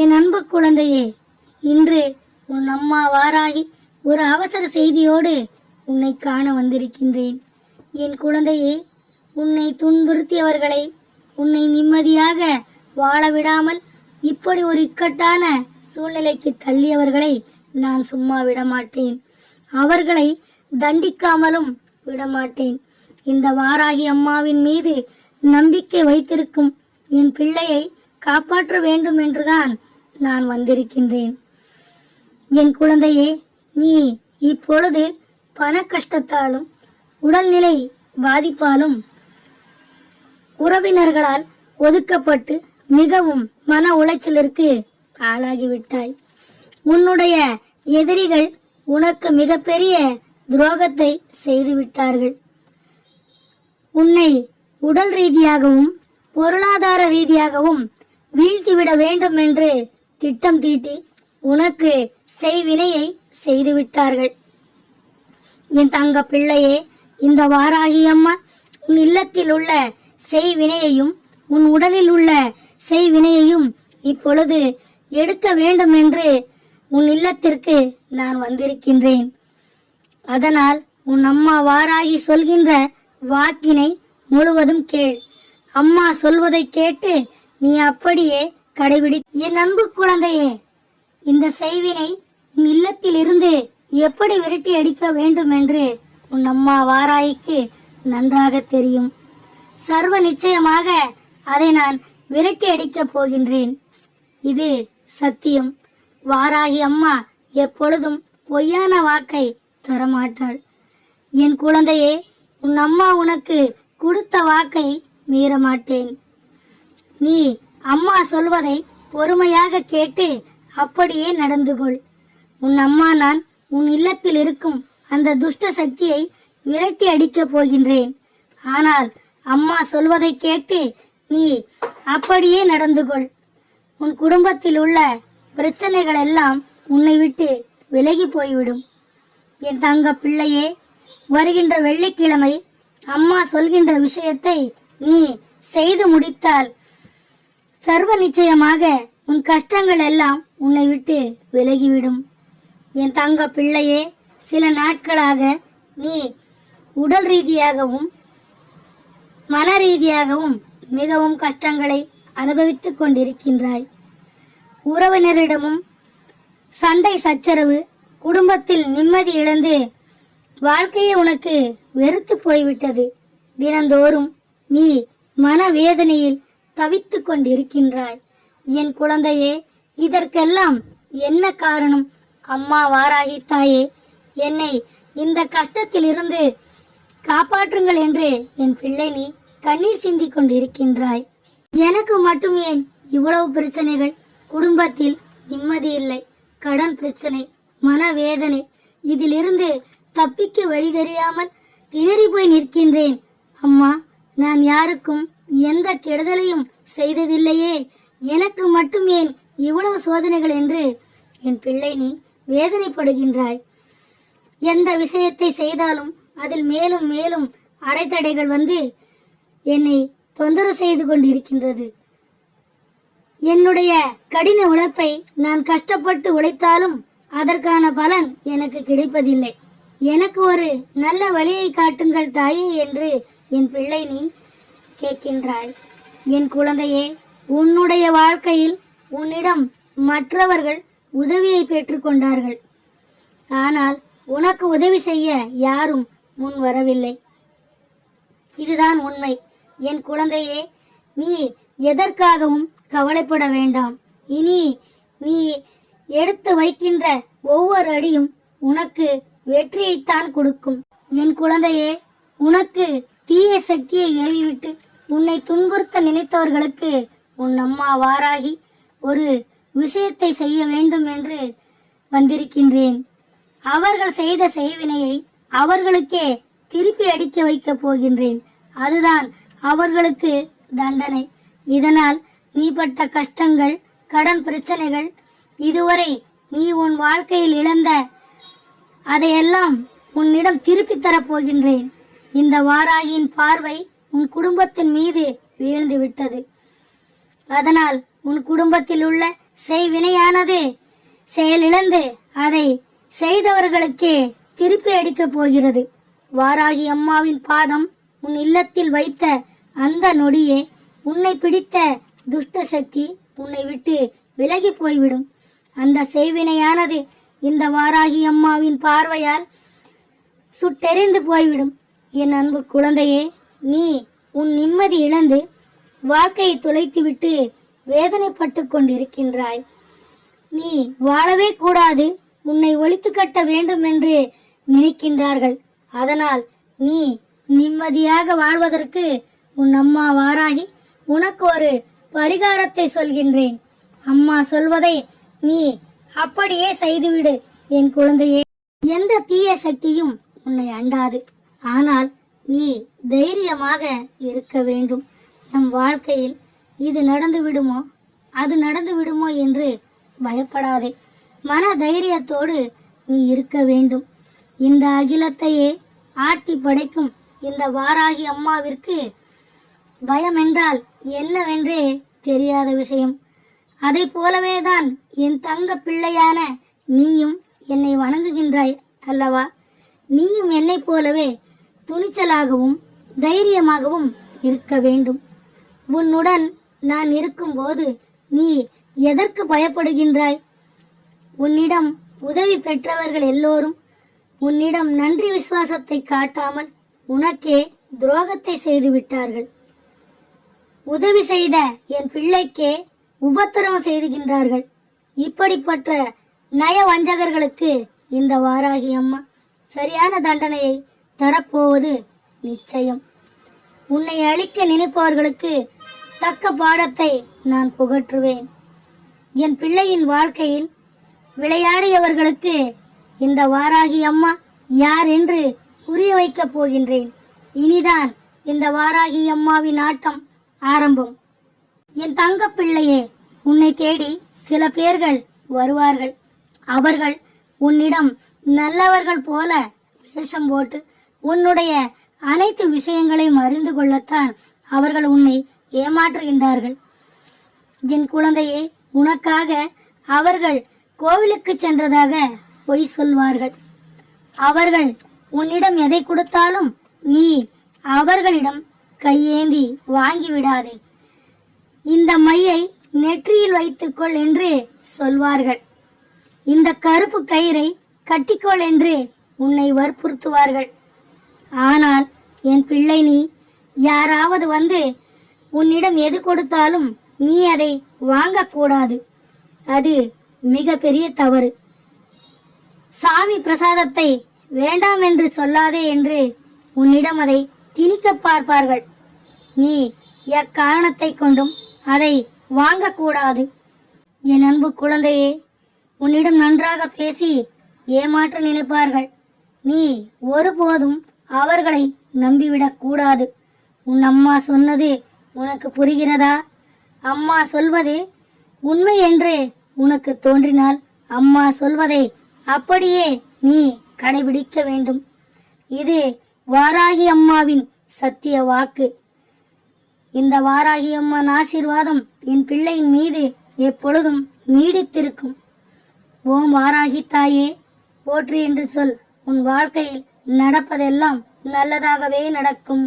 என் அன்பு குழந்தையே இன்று உன் அம்மா வாராகி ஒரு அவசர செய்தியோடு உன்னை காண வந்திருக்கின்றேன். என் குழந்தையே உன்னை துன்புறுத்தியவர்களை உன்னை நிம்மதியாக வாழ விடாமல் இப்படி ஒரு இக்கட்டான சூழ்நிலைக்கு தள்ளியவர்களை நான் சும்மா விடமாட்டேன். அவர்களை தண்டிக்காமலும் விடமாட்டேன். இந்த வாராகி அம்மாவின் மீது நம்பிக்கை வைத்திருக்கும் என் பிள்ளையை காப்பாற்ற வேண்டும் என்றுதான் நான் வந்திருக்கின்றேன். என் குழந்தையே நீ இப்பொழுது பண கஷ்டத்தாலும் உடல்நிலை பாதிப்பாலும் உறவினர்களால் ஒதுக்கப்பட்டு மிகவும் மன உளைச்சலிற்கு ஆளாகிவிட்டாய். உன்னுடைய எதிரிகள் உனக்கு மிகப்பெரிய துரோகத்தை செய்துவிட்டார்கள். உன்னை உடல் ரீதியாகவும் பொருளாதார ரீதியாகவும் வீழ்த்திவிட வேண்டும் என்று திட்டம் தீட்டி உனக்கு செய்வினையை செய்துவிட்டார்கள். என் தங்க பிள்ளையே இந்த வாராகி அம்மா உன் இல்லத்தில் உள்ள செய்வினையையும் உன் உடலில் உள்ள செய்வினையையும் இப்பொழுது எடுக்க வேண்டும் என்று உன் இல்லத்திற்கு நான் வந்திருக்கின்றேன். அதனால் உன் அம்மா வாராகி சொல்கின்ற வாக்கினை முழுவதும் கேள். அம்மா சொல்வதை கேட்டு நீ அப்படியே கடைபிடி என் அன்பு குழந்தையே இந்த செய்வினை உன் இல்லத்தில் இருந்து எப்படி விரட்டி அடிக்க வேண்டும் என்று உன் அம்மா வாராய்க்கு நன்றாக தெரியும். சர்வ நிச்சயமாக அதை நான் விரட்டி அடிக்கப் போகின்றேன். இது சத்தியம். வாராகி அம்மா எப்பொழுதும் பொய்யான வாக்கை தரமாட்டாள். என் குழந்தையே உன் அம்மா உனக்கு கொடுத்த வாக்கை மீறமாட்டேன். நீ அம்மா சொல்வதை பொறுமையாக கேட்டு அப்படியே நடந்து கொள் உன் அம்மா நான் உன் இல்லத்தில் இருக்கும் அந்த துஷ்ட சக்தியை விரட்டி அடிக்கப் போகின்றேன். ஆனால் அம்மா சொல்வதை கேட்டு நீ அப்படியே நடந்து கொள் உன் குடும்பத்தில் உள்ள பிரச்சனைகள் எல்லாம் உன்னை விட்டு விலகி போய்விடும். என் தங்க பிள்ளையே வருகின்ற வெள்ளிக்கிழமை அம்மா சொல்கின்ற விஷயத்தை நீ செய்து முடித்தால் சர்வ நிச்சயமாக உன் கஷ்டங்கள் எல்லாம் உன்னை விட்டு விலகிவிடும். என் தங்க பிள்ளையே சில நாட்களாக நீ உடல் ரீதியாகவும் மன ரீதியாகவும் மிகவும் கஷ்டங்களை அனுபவித்துக் கொண்டிருக்கின்றாய். உறவினரிடமும் சண்டை சச்சரவு குடும்பத்தில் நிம்மதி இழந்து வாழ்க்கையே உனக்கு வெறுத்து போய்விட்டது. தினந்தோறும் நீ மனவேதனையில் தவித்துக் கொண்டிருக்கின்றாய். என் குழந்தையே இதற்கெல்லாம் என்ன காரணம்? அம்மா வாராகி தாயே என்னை இந்த கஷ்டத்திலிருந்து காப்பாற்றுங்கள் என்று என் பிள்ளை நீ கண்ணீர் சிந்தி கொண்டிருக்கின்றாய். எனக்கு மட்டும் ஏன் இவ்வளவு பிரச்சனைகள்? குடும்பத்தில் நிம்மதி இல்லை கடன் பிரச்சனை மனவேதனை இதிலிருந்து தப்பிக்க வழி தெரியாமல் திணறி போய் நிற்கின்றேன். அம்மா நான் யாருக்கும் எந்த கெடுதலையும் செய்ததில்லையே. எனக்கு மட்டும் ஏன் இவ்வளவு சோதனைகள் என்று? என் பிள்ளை நீ வேதனைப்படுகின்றாய். எந்த விஷயத்தை செய்தாலும் அதில் மேலும் மேலும் அடைத்தடைகள் வந்து என்னை தொந்தரவு செய்து கொண்டிருக்கின்றது. என்னுடைய கடின உழைப்பை நான் கஷ்டப்பட்டு உழைத்தாலும் அதற்கான பலன் எனக்கு கிடைப்பதில்லை. எனக்கு ஒரு நல்ல வழியை காட்டுங்கள் தாயே என்று என் பிள்ளை நீ கேட்கின்றாய். என் குழந்தையே உன்னுடைய வாழ்க்கையில் உன்னிடம் மற்றவர்கள் உதவியை பெற்றுக்கொண்டார்கள் ஆனால் உனக்கு உதவி செய்ய யாரும் முன் வரவில்லை. இதுதான் உண்மை. என் குழந்தையே நீ எதற்காகவும் கவலைப்பட வேண்டாம். இனி நீ எடுத்து வைக்கின்ற ஒவ்வொரு அடியும் உனக்கு வெற்றியைத்தான் கொடுக்கும். என் குழந்தையே உனக்கு தீய சக்தியை ஏவிவிட்டு உன்னை துன்புறுத்த நினைத்தவர்களுக்கு உன் அம்மா வாராகி ஒரு விஷயத்தை செய்ய வேண்டும் என்று வந்திருக்கின்றேன். அவர்கள் செய்த செய்வினையை அவர்களுக்கே திருப்பி அடிக்க வைக்கப் போகின்றேன். அதுதான் அவர்களுக்கு தண்டனை. இதனால் நீ பட்ட கஷ்டங்கள் கடன் பிரச்சனைகள் இதுவரை நீ உன் வாழ்க்கையில் இழந்த அதையெல்லாம் உன்னிடம் திருப்பித் தரப்போகின்றேன் இந்த வாராகியின் பார்வை உன் குடும்பத்தின் மீது வீழ்ந்து விட்டது. அதனால் உன் குடும்பத்தில் உள்ள செய்வினையானது செயலிழந்து அதை செய்தவர்களுக்கே திருப்பி அடிக்கப் போகிறது. வாராகி அம்மாவின் பாதம் உன் இல்லத்தில் வைத்த அந்த நொடியே உன்னை பிடித்த துஷ்ட சக்தி உன்னை விட்டு விலகி போய்விடும். அந்த செய்வினையானது இந்த வாராகி அம்மாவின் பார்வையால் சுட்டெறிந்து போய்விடும். என் அன்பு குழந்தையே நீ உன் நிம்மதி இழந்து வாழ்க்கையை தொலைத்துவிட்டு வேதனைப்பட்டு கொண்டிருக்கின்றாய். நீ வாழவே கூடாது உன்னை ஒழித்து கட்ட வேண்டும் என்று நினைக்கின்றார்கள். அதனால் நீ நிம்மதியாக வாழ்வதற்கு உன் அம்மா வாராகி உனக்கு ஒரு பரிகாரத்தை சொல்கின்றேன். அம்மா சொல்வதை நீ அப்படியே செய்துவிடு என் குழந்தையே. எந்த தீய சக்தியும் உன்னை அண்டாது. ஆனால் நீ தைரியமாக இருக்க வேண்டும். நம் வாழ்க்கையில் இது நடந்து விடுமோ? அது நடந்து விடுமோ என்று பயப்படாதே. மன தைரியத்தோடு நீ இருக்க வேண்டும். இந்த அகிலத்தையே ஆட்டி படைக்கும் இந்த வாராகி அம்மாவிற்கு பயம் என்றால் என்னவென்றே தெரியாத விஷயம். அதை போலவே தான் என் தங்க பிள்ளையான நீயும் என்னை வணங்குகின்றாய் அல்லவா? நீயும் என்னைப் போலவே துணிச்சலாகவும் தைரியமாகவும் இருக்க வேண்டும். உன்னுடன் நான் இருக்கும்போது நீ எதற்கு பயப்படுகின்றாய்? உன்னிடம் உதவி பெற்றவர்கள் எல்லோரும் உன்னிடம் நன்றி விசுவாசத்தை காட்டாமல் உனக்கே துரோகத்தை செய்து விட்டார்கள். உதவி செய்த என் பிள்ளைக்கே உபத்திரவம் செய்துகின்றார்கள். இப்படிப்பட்ட நய வஞ்சகர்களுக்கு இந்த வாராகி அம்மா சரியான தண்டனையை தரப்போவது நிச்சயம். உன்னை அழிக்க நினைப்பவர்களுக்கு தக்க பாடத்தை நான் புகற்றுவேன். என் பிள்ளையின் வாழ்க்கையில் விளையாடியவர்களுக்கு இந்த வாராகி அம்மா யார் என்று புரிய வைக்கப் போகின்றேன். இனிதான் இந்த வாராகி அம்மாவின் ஆட்டம் ஆரம்பம். என் தங்க பிள்ளையே உன்னை தேடி சில பேர்கள் வருவார்கள். அவர்கள் உன்னிடம் நல்லவர்கள் போல வேஷம் போட்டு உன்னுடைய அனைத்து விஷயங்களையும் அறிந்து கொள்ளத்தான் அவர்கள் உன்னை ஏமாற்றுகின்றார்கள். என் குழந்தையே உனக்காக அவர்கள் கோவிலுக்கு சென்றதாக பொய் சொல்வார்கள். அவர்கள் உன்னிடம் எதை கொடுத்தாலும் நீ அவர்களிடம் கையேந்தி வாங்கி விடாதே இந்த மையை நெற்றியில் வைத்துக்கொள் என்று சொல்வார்கள். இந்த கருப்பு கயிறை கட்டிக்கொள் என்று உன்னை வற்புறுத்துவார்கள். ஆனால் என் பிள்ளை நீ யாராவது வந்து உன்னிடம் எது கொடுத்தாலும் நீ அதை வாங்கக்கூடாது. அது மிக பெரிய தவறு. சாமி பிரசாதத்தை வேண்டாம் என்று சொல்லாதே என்று உன்னிடம் அதை திணிக்க பார்ப்பார்கள். நீ எக்காரணத்தை கொண்டும் அதை வாங்கக்கூடாது. என் அன்பு குழந்தையே உன்னிடம் நன்றாக பேசி ஏமாற்ற நினைப்பார்கள். நீ ஒருபோதும் அவர்களை நம்பிவிடக் கூடாது. உன் அம்மா சொன்னது உனக்கு புரிகிறதா? அம்மா சொல்வது உண்மை என்று உனக்கு தோன்றினால் அம்மா சொல்வதை அப்படியே நீ கடைபிடிக்க வேண்டும். இது வாராகி அம்மாவின் சத்திய வாக்கு. இந்த வாராகி அம்மன் ஆசீர்வாதம் என் பிள்ளையின் மீது எப்பொழுதும் நீடித்திருக்கும். ஓம் வாராகி தாயே போற்றி என்று சொல். உன் வாழ்க்கையில் நடப்பதெல்லாம் நல்லதாகவே நடக்கும்.